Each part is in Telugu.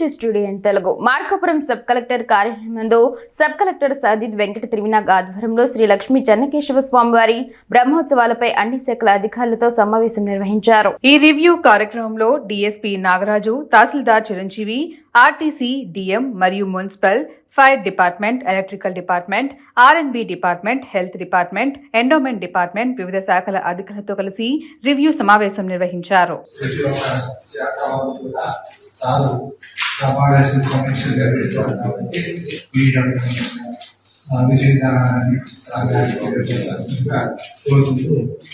To studio Telugu Markapuram sub collector కార్యాలయం సబ్ కలెక్టర్ సాదిద్ వెంకట త్రివినాగ్ ఆధ్వర్యంలో శ్రీ లక్ష్మీ చెన్నకేశవ స్వామివారి బ్రహ్మోత్సవాలపై అన్ని శాఖల అధికారులతో సమావేశం నిర్వహించారు. ఈ రివ్యూ కార్యక్రమంలో DSP Nagaraju tahsildar Chiranjeevi RTC DM మరియు municipal fire department electrical department R and B department health department endowment department వివిధ శాఖల అధికారులతో కలిసి రివ్యూ సమావేశం నిర్వహించారు.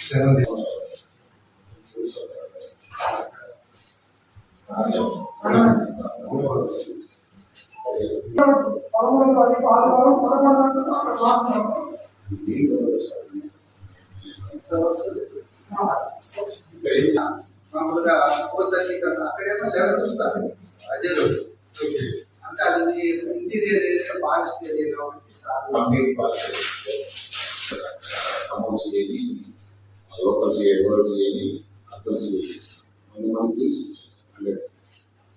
సెలవు పదమూడవ తారీఖు ఆదివారం పదకొండు గంటలకు అక్కడ స్వామి మామూలుగా ఫోర్ థర్టీ కన్నా అక్కడేమో లెవెన్ చూస్తారు అదే రోజు అంటే అది ఇంటీరియర్ ఏరియా ఫారెస్ట్ ఏరియా కాబట్టి Khammam CID local CID rural అర్థం మనం మనం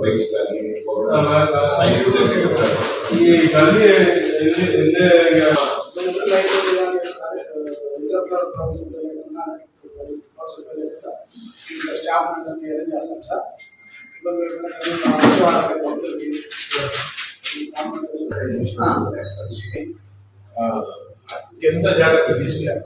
వైస్ కానీ సైడ్ ఈ తల్లి ఎన్ని ఎన్ని స్టాఫ్ అందరినీ అరేంజ్ చేస్తాం సార్ ఎంత జాగ్రత్త తీసుకున్నాం